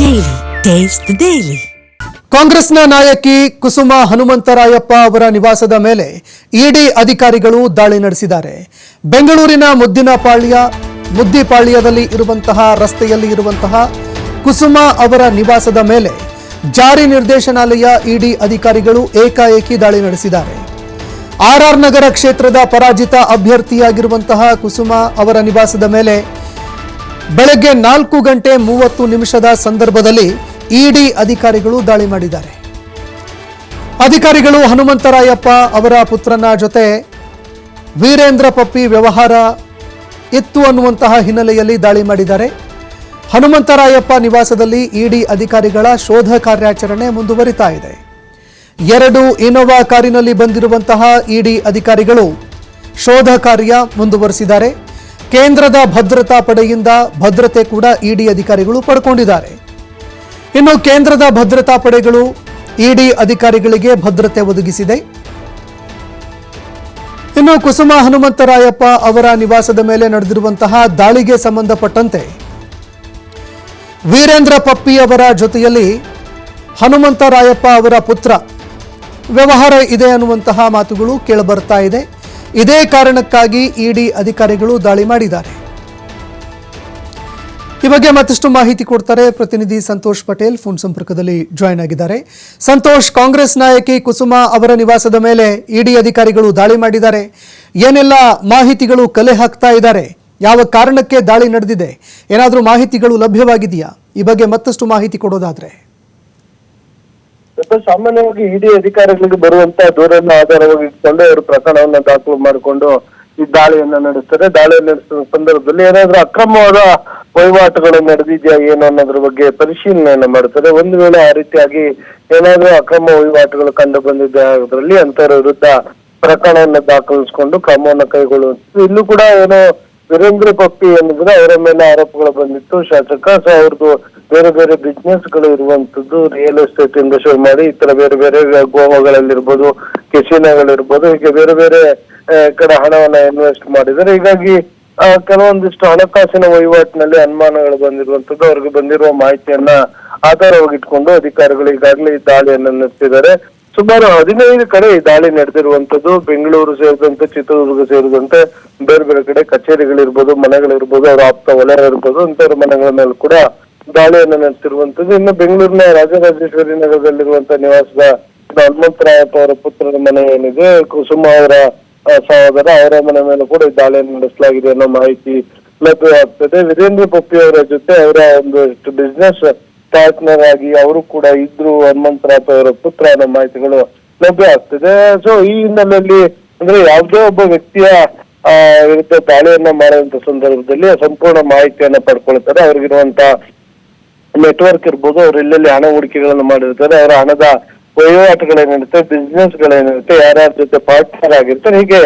Daily. Taste daily. ಕಾಂಗ್ರೆಸ್ನ ನಾಯಕಿ ಕುಸುಮ ಹನುಮಂತರಾಯಪ್ಪ ಅವರ ನಿವಾಸದ ಮೇಲೆ ಇಡಿ ಅಧಿಕಾರಿಗಳು ದಾಳಿ ನಡೆಸಿದ್ದಾರೆ ಬೆಂಗಳೂರಿನ ಮುದ್ದಿನಪಾಳ್ಯ, ಮುದ್ದಿಪಾಳ್ಯದಲ್ಲಿ ಇರುವಂತಹ ರಸ್ತೆಯಲ್ಲಿ ಇರುವಂತಹ ಕುಸುಮ ಅವರ ನಿವಾಸದ ಮೇಲೆ ಜಾರಿ ನಿರ್ದೇಶನಾಲಯ ಇಡಿ ಅಧಿಕಾರಿಗಳು ಏಕಾಏಕಿ ದಾಳಿ ನಡೆಸಿದ್ದಾರೆ ಆರ್ಆರ್ ನಗರ ಕ್ಷೇತ್ರದ ಪರಾಜಿತ ಅಭ್ಯರ್ಥಿಯಾಗಿರುವಂತಹ ಕುಸುಮ ಅವರ ನಿವಾಸದ ಮೇಲೆ ಬೆಳಗ್ಗೆ ನಾಲ್ಕು ಗಂಟೆ ಮೂವತ್ತು ನಿಮಿಷದ ಸಂದರ್ಭದಲ್ಲಿ ಇಡಿ ಅಧಿಕಾರಿಗಳು ದಾಳಿ ಮಾಡಿದ್ದಾರೆ. ಅಧಿಕಾರಿಗಳು ಹನುಮಂತರಾಯಪ್ಪ ಅವರ ಪುತ್ರನ ಜೊತೆ ವೀರೇಂದ್ರ ಪಪ್ಪಿ ವ್ಯವಹಾರ ಇತ್ತು ಅನ್ನುವಂತಹ ಹಿನ್ನೆಲೆಯಲ್ಲಿ ದಾಳಿ ಮಾಡಿದ್ದಾರೆ. ಹನುಮಂತರಾಯಪ್ಪ ನಿವಾಸದಲ್ಲಿ ಇಡಿ ಅಧಿಕಾರಿಗಳ ಶೋಧ ಕಾರ್ಯಾಚರಣೆ ಮುಂದುವರಿತಾ ಇದೆ. ಎರಡು ಇನೋವಾ ಕಾರಿನಲ್ಲಿ ಬಂದಿರುವಂತಹ ಇಡಿ ಅಧಿಕಾರಿಗಳು ಶೋಧ ಕಾರ್ಯ ಮುಂದುವರಿಸಿದ್ದಾರೆ. ಕೇಂದ್ರದ ಭದ್ರತಾ ಪಡೆಯಿಂದ ಭದ್ರತೆ ಕೂಡ ಇಡಿ ಅಧಿಕಾರಿಗಳು ಪಡ್ಕೊಂಡಿದ್ದಾರೆ. ಇನ್ನು ಕೇಂದ್ರದ ಭದ್ರತಾ ಪಡೆಗಳು ಇಡಿ ಅಧಿಕಾರಿಗಳಿಗೆ ಭದ್ರತೆ ಒದಗಿಸಿದೆ. ಇನ್ನು ಕುಸುಮ ಹನುಮಂತರಾಯಪ್ಪ ಅವರ ನಿವಾಸದ ಮೇಲೆ ನಡೆದಿರುವಂತಹ ದಾಳಿಗೆ ಸಂಬಂಧಪಟ್ಟಂತೆ ವೀರೇಂದ್ರ ಪಪ್ಪಿ ಅವರ ಜೊತೆಯಲ್ಲಿ ಹನುಮಂತರಾಯಪ್ಪ ಅವರ ಪುತ್ರ ವ್ಯವಹಾರ ಇದೆ ಅನ್ನುವಂತಹ ಮಾತುಗಳು ಕೇಳಬರ್ತಾ ಇದೆ. ಇದೇ ಕಾರಣಕ್ಕಾಗಿ ಇಡಿ ಅಧಿಕಾರಿಗಳು ದಾಳಿ ಮಾಡಿದ್ದಾರೆ. ಈ ಬಗ್ಗೆ ಮತ್ತಷ್ಟು ಮಾಹಿತಿ ಕೊಡ್ತಾರೆ ಪ್ರತಿನಿಧಿ ಸಂತೋಷ್ ಪಟೇಲ್. ಫೋನ್ ಸಂಪರ್ಕದಲ್ಲಿ ಜಾಯ್ನ್ ಆಗಿದ್ದಾರೆ. ಸಂತೋಷ್, ಕಾಂಗ್ರೆಸ್ ನಾಯಕಿ ಕುಸುಮ ಅವರ ನಿವಾಸದ ಮೇಲೆ ಇಡಿ ಅಧಿಕಾರಿಗಳು ದಾಳಿ ಮಾಡಿದ್ದಾರೆ. ಏನೆಲ್ಲ ಮಾಹಿತಿಗಳು ಕಲೆ ಹಾಕ್ತಾ ಇದ್ದಾರೆ? ಯಾವ ಕಾರಣಕ್ಕೆ ದಾಳಿ ನಡೆದಿದೆ? ಏನಾದರೂ ಮಾಹಿತಿಗಳು ಲಭ್ಯವಾಗಿದೆಯಾ? ಈ ಬಗ್ಗೆ ಮತ್ತಷ್ಟು ಮಾಹಿತಿ ಕೊಡೋದಾದ್ರೆ. ಸ್ವಲ್ಪ ಸಾಮಾನ್ಯವಾಗಿ ಇಡಿ ಅಧಿಕಾರಿಗಳಿಗೆ ಬರುವಂತ ದೂರನ್ನ ಆಧಾರವಾಗಿ ಇಟ್ಕೊಂಡು ಅವರು ಪ್ರಕರಣವನ್ನ ದಾಖಲು ಮಾಡಿಕೊಂಡು ಈ ದಾಳಿಯನ್ನ ನಡೆಸ್ತಾರೆ. ದಾಳಿ ನಡೆಸುವ ಸಂದರ್ಭದಲ್ಲಿ ಏನಾದ್ರೂ ಅಕ್ರಮವಾದ ವಹಿವಾಟುಗಳು ನಡೆದಿದ್ಯಾ ಏನು ಅನ್ನೋದ್ರ ಬಗ್ಗೆ ಪರಿಶೀಲನೆಯನ್ನ ಮಾಡ್ತಾರೆ. ಒಂದು ವೇಳೆ ಆ ರೀತಿಯಾಗಿ ಏನಾದ್ರೂ ಅಕ್ರಮ ವಹಿವಾಟುಗಳು ಕಂಡು ಬಂದಿದ್ದೆ ಅದರಲ್ಲಿ ಅಂತವರ ವಿರುದ್ಧ ಪ್ರಕರಣವನ್ನ ದಾಖಲಿಸಿಕೊಂಡು ಕ್ರಮವನ್ನು ಕೈಗೊಳ್ಳುವಂಥದ್ದು. ಇಲ್ಲೂ ಕೂಡ ಏನೋ ವೀರೇಂದ್ರ ಪಪ್ಪಿ ಏನಿದ್ರೆ ಅವರ ಮೇಲೆ ಆರೋಪಗಳು ಬಂದಿತ್ತು. ಶಾಸಕ ಸೊ ಅವ್ರದ್ದು ಬೇರೆ ಬೇರೆ ಬಿಸ್ನೆಸ್ಗಳು ಇರುವಂತದ್ದು ರಿಯಲ್ ಎಸ್ಟೇಟ್ ಇಂದ ಶುರು ಮಾಡಿ ಇತರ ಬೇರೆ ಬೇರೆ ಗೋವಾಗಳಲ್ಲಿರ್ಬೋದು ಕೆಸಿನಗಳಿರ್ಬೋದು ಹೀಗೆ ಬೇರೆ ಬೇರೆ ಕಡೆ ಹಣವನ್ನ ಇನ್ವೆಸ್ಟ್ ಮಾಡಿದ್ದಾರೆ. ಹೀಗಾಗಿ ಆ, ಕೆಲವೊಂದಿಷ್ಟು ಹಣಕಾಸಿನ ವಹಿವಾಟಿನಲ್ಲಿ ಅನುಮಾನಗಳು ಬಂದಿರುವಂತದ್ದು ಅವ್ರಿಗೆ ಬಂದಿರುವ ಮಾಹಿತಿಯನ್ನ ಆಧಾರವಾಗಿಟ್ಕೊಂಡು ಅಧಿಕಾರಿಗಳು ಈಗಾಗಲೇ ಈ ದಾಳಿಯನ್ನ ನಡೆಸಿದ್ದಾರೆ. ಸುಮಾರು ಹದಿನೈದು ಕಡೆ ಈ ದಾಳಿ ನಡೆದಿರುವಂತದ್ದು. ಬೆಂಗಳೂರು ಸೇರಿದಂತೆ, ಚಿತ್ರದುರ್ಗ ಸೇರಿದಂತೆ ಬೇರೆ ಬೇರೆ ಕಡೆ ಕಚೇರಿಗಳಿರ್ಬೋದು, ಮನೆಗಳಿರ್ಬೋದು, ಅವರ ಆಪ್ತ ವಲಯ ಇರ್ಬೋದು ಅಂತವ್ರ ಮನೆಗಳ ಮೇಲೆ ಕೂಡ ದಾಳಿಯನ್ನು ನಡೆಸಿರುವಂತದ್ದು ಇನ್ನು ಬೆಂಗಳೂರಿನ ರಾಜರಾಜೇಶ್ವರಿ ನಗರದಲ್ಲಿರುವಂತ ನಿವಾಸದ ಹನುಮಂತರಾಯಪ್ಪ ಅವರ ಪುತ್ರನ ಮನೆ ಏನಿದೆ, ಕುಸುಮ ಅವರ ಸಹೋದರ, ಅವರ ಮನೆ ಮೇಲೆ ಕೂಡ ಈ ದಾಳಿಯನ್ನು ನಡೆಸಲಾಗಿದೆ ಅನ್ನೋ ಮಾಹಿತಿ ಲಭ್ಯವಾಗ್ತದೆ ವೀರೇಂದ್ರ ಪಪ್ಪಿ ಅವರ ಜೊತೆ ಅವರ ಒಂದು ಬಿಸ್ನೆಸ್ ಪಾರ್ಟ್ನರ್ ಆಗಿ ಅವರು ಕೂಡ ಇದ್ರು ಹನುಮಂತರಾಜ್ ಅವರ ಪುತ್ರ ಅನ್ನೋ ಮಾಹಿತಿಗಳು ಲಭ್ಯ ಆಗ್ತದೆ. ಸೊ ಈ ಹಿನ್ನೆಲೆಯಲ್ಲಿ ಅಂದ್ರೆ ಯಾವುದೇ ಒಬ್ಬ ವ್ಯಕ್ತಿಯ ವಿರುದ್ಧ ದಾಳಿಯನ್ನ ಮಾಡುವಂತ ಸಂದರ್ಭದಲ್ಲಿ ಸಂಪೂರ್ಣ ಮಾಹಿತಿಯನ್ನ ಪಡ್ಕೊಳ್ತಾರೆ. ಅವ್ರಿಗಿರುವಂತ ನೆಟ್ವರ್ಕ್ ಇರ್ಬೋದು, ಅವ್ರು ಎಲ್ಲೆಲ್ಲಿ ಹಣ ಹೂಡಿಕೆಗಳನ್ನು ಮಾಡಿರ್ತಾರೆ, ಅವರ ಹಣದ ವಹಿವಾಟುಗಳೇನಿರುತ್ತೆ ಬಿಸ್ನೆಸ್ ಗಳೇನಿರುತ್ತೆ ಯಾರ್ಯಾರ ಜೊತೆ ಪಾರ್ಟ್ನರ್ ಆಗಿರ್ತಾರೆ, ಹೀಗೆ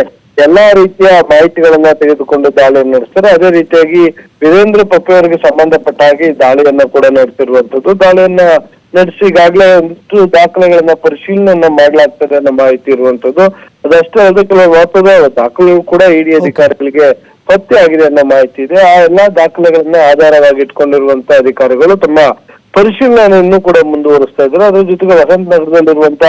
ಎಲ್ಲಾ ರೀತಿಯ ಮಾಹಿತಿಗಳನ್ನ ತೆಗೆದುಕೊಂಡು ದಾಳಿಯನ್ನು ನಡೆಸ್ತಾರೆ. ಅದೇ ರೀತಿಯಾಗಿ ವೀರೇಂದ್ರ ಪಪ್ಪೆ ಅವರಿಗೆ ಸಂಬಂಧಪಟ್ಟ ಹಾಗೆ ಈ ದಾಳಿಯನ್ನ ಕೂಡ ನಡೆಸಿರುವಂತದ್ದು. ದಾಳಿಯನ್ನ ನಡೆಸಿ ಈಗಾಗಲೇ ಒಂದಿಷ್ಟು ದಾಖಲೆಗಳನ್ನ ಪರಿಶೀಲನೆ ಮಾಡಲಾಗ್ತದೆ ಅನ್ನೋ ಮಾಹಿತಿ ಇರುವಂತದ್ದು. ಅದಷ್ಟೇ ಅಲ್ಲದೆ ಕೆಲವು ಮಹತ್ವದ ದಾಖಲೆಗಳು ಕೂಡ ಇಡಿ ಅಧಿಕಾರಿಗಳಿಗೆ ಪತ್ತೆ ಆಗಿದೆ ಅನ್ನೋ ಮಾಹಿತಿ ಇದೆ. ಆ ಎಲ್ಲಾ ದಾಖಲೆಗಳನ್ನ ಆಧಾರವಾಗಿ ಇಟ್ಕೊಂಡಿರುವಂತ ಅಧಿಕಾರಿಗಳು ತಮ್ಮ ಪರಿಶೀಲನೆಯನ್ನು ಕೂಡ ಮುಂದುವರಿಸ್ತಾ ಇದ್ದಾರೆ. ಅದರ ಜೊತೆಗೆ ವಸಂತ ನಗರದಲ್ಲಿರುವಂತ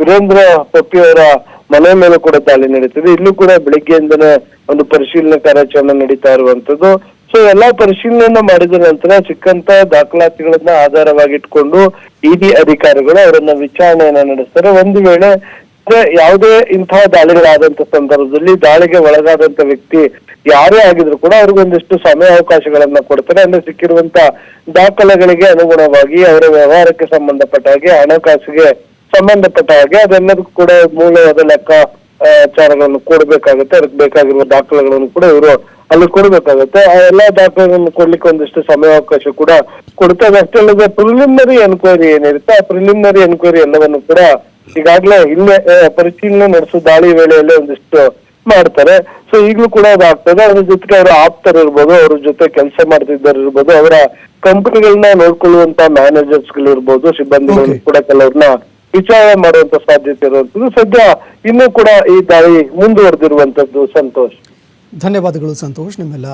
ವೀರೇಂದ್ರ ಪಪ್ಪಿ ಅವರ ಮನೆ ಮೇಲೆ ಕೂಡ ದಾಳಿ ನಡೀತಿದೆ. ಇಲ್ಲೂ ಕೂಡ ಬೆಳಿಗ್ಗೆಯಿಂದನೇ ಒಂದು ಪರಿಶೀಲನೆ ಕಾರ್ಯಾಚರಣೆ ನಡೀತಾ ಇರುವಂತದ್ದು ಸೊ ಎಲ್ಲಾ ಪರಿಶೀಲನೆಯನ್ನ ಮಾಡಿದ ನಂತರ ಸಿಕ್ಕಂತ ದಾಖಲಾತಿಗಳನ್ನ ಆಧಾರವಾಗಿಟ್ಕೊಂಡು ಇಡಿ ಅಧಿಕಾರಿಗಳು ಅವರನ್ನ ವಿಚಾರಣೆಯನ್ನ ನಡೆಸ್ತಾರೆ. ಒಂದು ವೇಳೆ ಯಾವುದೇ ಇಂತಹ ದಾಳಿಗಳಾದಂತ ಸಂದರ್ಭದಲ್ಲಿ ದಾಳಿಗೆ ಒಳಗಾದಂತ ವ್ಯಕ್ತಿ ಯಾರೇ ಆಗಿದ್ರು ಕೂಡ ಅವ್ರಿಗೊಂದಿಷ್ಟು ಸಮಯಾವಕಾಶಗಳನ್ನ ಕೊಡ್ತಾರೆ. ಅಂದ್ರೆ ಸಿಕ್ಕಿರುವಂತ ದಾಖಲೆಗಳಿಗೆ ಅನುಗುಣವಾಗಿ ಅವರ ವ್ಯವಹಾರಕ್ಕೆ ಸಂಬಂಧಪಟ್ಟ ಹಾಗೆ ಹಣಕಾಸಿಗೆ ಸಂಬಂಧಪಟ್ಟ ಹಾಗೆ ಅದೆಲ್ಲದಕ್ಕೂ ಕೂಡ ಮೂಲವಾದ ಲೆಕ್ಕ ಚಾರಗಳನ್ನು ವಿಚಾರಗಳನ್ನು ಕೊಡ್ಬೇಕಾಗುತ್ತೆ ಅದಕ್ಕೆ ಬೇಕಾಗಿರುವ ದಾಖಲೆಗಳನ್ನು ಕೂಡ ಇವರು ಅಲ್ಲಿ ಕೊಡ್ಬೇಕಾಗುತ್ತೆ. ಆ ಎಲ್ಲಾ ದಾಖಲೆಗಳನ್ನು ಕೊಡ್ಲಿಕ್ಕೆ ಒಂದಿಷ್ಟು ಸಮಯಾವಕಾಶ ಕೂಡ ಕೊಡ್ತಾರೆ ಅಷ್ಟೇ ಅಲ್ಲದೆ ಪ್ರಿಲಿಮಿನರಿ ಎನ್ಕ್ವೈರಿ ಏನಿರುತ್ತೆ ಆ ಪ್ರಿಲಿಮಿನರಿ ಎನ್ಕ್ವೈರಿ ಎಲ್ಲವನ್ನು ಕೂಡ ಈಗಾಗಲೇ ಇಲ್ಲೇ ಪರಿಶೀಲನೆ ನಡೆಸೋ ದಾಳಿ ವೇಳೆಯಲ್ಲಿ ಒಂದಿಷ್ಟು ಮಾಡ್ತಾರೆ. ಸೊ ಈಗಲೂ ಕೂಡ ಅದಾಗ್ತದೆ. ಅದ್ರ ಜೊತೆಗೆ ಅವರ ಆಪ್ತರು ಇರ್ಬೋದು ಅವ್ರ ಜೊತೆ ಕೆಲಸ ಮಾಡ್ತಿದ್ದವ್ರು ಇರ್ಬೋದು ಅವರ ಕಂಪನಿಗಳನ್ನ ನೋಡ್ಕೊಳ್ಳುವಂತ ಮ್ಯಾನೇಜರ್ಸ್ಗಳು ಇರ್ಬೋದು ಸಿಬ್ಬಂದಿಗಳು ಕೂಡ ಕೆಲವ್ರನ್ನ ವಿಚಾರಣೆ ಮಾಡುವಂತ ಸಾಧ್ಯತೆ ಇರುವಂತದ್ದು ಸದ್ಯ ಇನ್ನೂ ಕೂಡ ಈ ದಾಳಿ ಮುಂದುವರೆದಿರುವಂತದ್ದು ಸಂತೋಷ್. ಧನ್ಯವಾದಗಳು ಸಂತೋಷ್ ನಿಮ್ಮೆಲ್ಲ